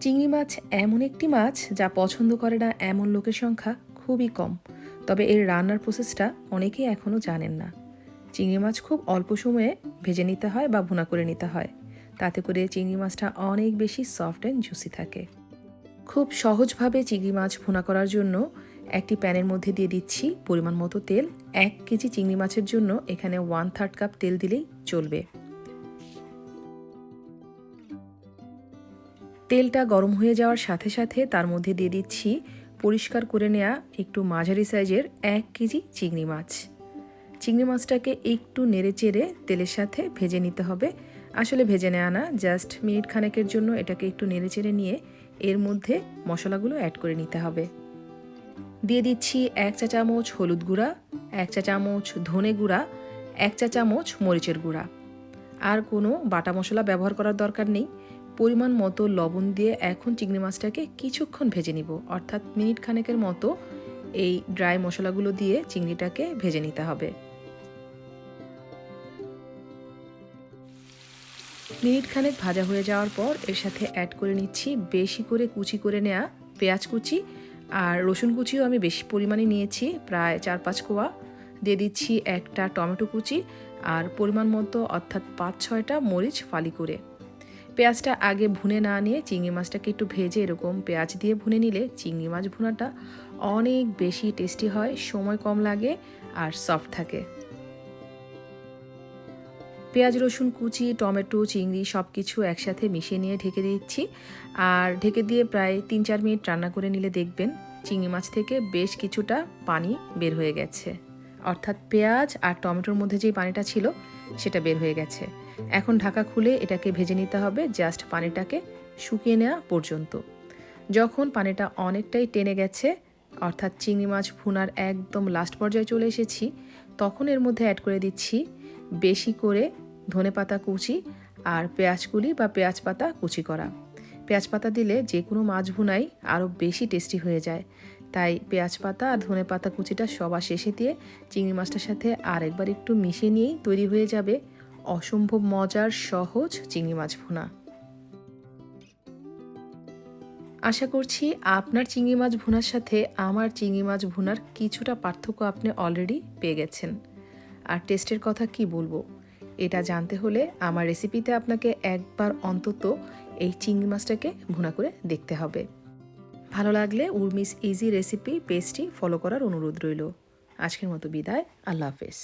চিংড়ি মাছ এমন একটি মাছ যা পছন্দ করে না এমন লোকের সংখ্যা খুবই কম। তবে এর রান্নার প্রসেসটা অনেকেই এখনও জানেন না। চিংড়ি মাছ খুব অল্প সময়ে ভেজে নিতে হয় বা ভুনা করে নিতে হয়। তাতে করে চিংড়ি মাছটা অনেক বেশি সফট অ্যান্ড জুসি থাকে। খুব সহজভাবে চিংড়ি মাছ ভুনা করার জন্য একটি প্যানের মধ্যে দিয়ে দিচ্ছি পরিমাণ মতো তেল। এক কেজি চিংড়ি মাছের জন্য এখানে ওয়ান থার্ড কাপ তেল দিলেই চলবে। তেলটা গরম হয়ে যাওয়ার সাথে সাথে তার মধ্যে দিয়ে দিচ্ছি পরিষ্কার করে নেওয়া একটু মাঝারি সাইজের এক কেজি চিংড়ি মাছ। চিংড়ি মাছটাকে একটু নেড়ে চেড়ে তেলের সাথে ভেজে নিতে হবে। আসলে ভেজে নেওয়া না, জাস্ট মিনিট খানেকের জন্য এটাকে একটু নেড়ে চেড়ে নিয়ে এর মধ্যে মশলাগুলো অ্যাড করে নিতে হবে। দিয়ে দিচ্ছি এক চা চামচ হলুদ গুঁড়া, এক চা চামচ ধনে গুঁড়া, এক চা চামচ মরিচের গুঁড়া। আর কোনো বাটা মশলা ব্যবহার করার দরকার নেই। পরিমাণ মতো লবণ দিয়ে এখন চিংড়ি মাছটাকে কিছুক্ষণ ভেজে নিব। অর্থাৎ মিনিট খানেকের মতো এই ড্রাই মশলাগুলো দিয়ে চিংড়িটাকে ভেজে নিতে হবে। মিনিট খানেক ভাজা হয়ে যাওয়ার পর এর সাথে অ্যাড করে নিচ্ছি বেশি করে কুচি করে নেওয়া পেঁয়াজ কুচি আর রসুন কুচিও আমি বেশি পরিমাণে নিয়েছি, প্রায় চার পাঁচ কোয়া। দিয়ে দিচ্ছি একটা টমেটো কুচি আর পরিমাণ মতো অর্থাৎ পাঁচ ছয়টা মরিচ ফালি করে। পেঁয়াজটা আগে ভুনে না নিয়ে চিংড়ি মাছটাকে একটু ভেজে এরকম পেঁয়াজ দিয়ে ভুনে নিলে চিংড়ি মাছ ভুনাটা অনেক বেশি টেস্টি হয়, সময় কম লাগে আর সফট থাকে। পেঁয়াজ, রসুন, কুচি, টমেটো, চিংড়ি সব কিছু একসাথে মিশিয়ে নিয়ে ঢেকে দিচ্ছি। আর ঢেকে দিয়ে প্রায় তিন চার মিনিট রান্না করে নিলে দেখবেন চিংড়ি মাছ থেকে বেশ কিছুটা পানি বের হয়ে গেছে। অর্থাৎ পেঁয়াজ আর টমেটোর মধ্যে যেই পানিটা ছিল, সেটা বের হয়ে গেছে। এখন ঢাকা খুলে এটাকে ভেজে নিতে হবে জাস্ট পানিটাকে শুকিয়ে নেওয়া পর্যন্ত। যখন পানিটা অনেকটাই টেনে গেছে, অর্থাৎ চিংড়ি মাছ ভুনার একদম লাস্ট পর্যায়ে চলে এসেছি, তখন এর মধ্যে অ্যাড করে দিচ্ছি বেশি করে ধনে পাতা কুচি আর পেঁয়াজ কুলি বা পেঁয়াজ পাতা কুচি করা। পেঁয়াজ পাতা দিলে যে কোনো মাছ ভুনাই আরও বেশি টেস্টি হয়ে যায়। তাই পেঁয়াজ পাতা আর ধনে পাতা কুচিটা সবার শেষে দিয়ে চিংড়ি মাছটার সাথে আরেকবার একটু মিশিয়ে নিয়েই তৈরি হয়ে যাবে অসম্ভব মজার সহজ চিংড়ি মাছ ভুনা। আশা করছি আপনার চিংড়ি মাছ ভুনার সাথে আমার চিংড়ি মাছ ভুনার কিছুটা পার্থক্য আপনি অলরেডি পেয়ে গেছেন। আর টেস্টের কথা কি বলব? এটা জানতে হলে আমার রেসিপিতে আপনাকে একবার অন্তত এই চিংড়ি মাছটাকে ভুনা করে দেখতে হবে। ভালো লাগলে উর্মিস ইজি রেসিপি, পেস্টটি ফলো করার অনুরোধ রইল। আজকের মতো বিদায়, আল্লাহ হাফেজ।